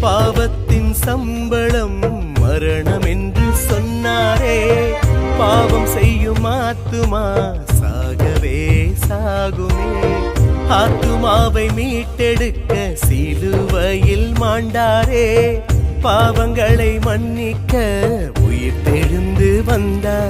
பாவத்தின் சம்பளம் மரணம் என்று சொன்னாரே. பாவம் செய்யும் ஆத்துமா சாகவே சாகுமே. ஆத்துமாவை மீட்டெடுக்க சிலுவையில் மாண்டாரே. பாவங்களை மன்னிக்க உயிர் தெழுந்து வந்தார்.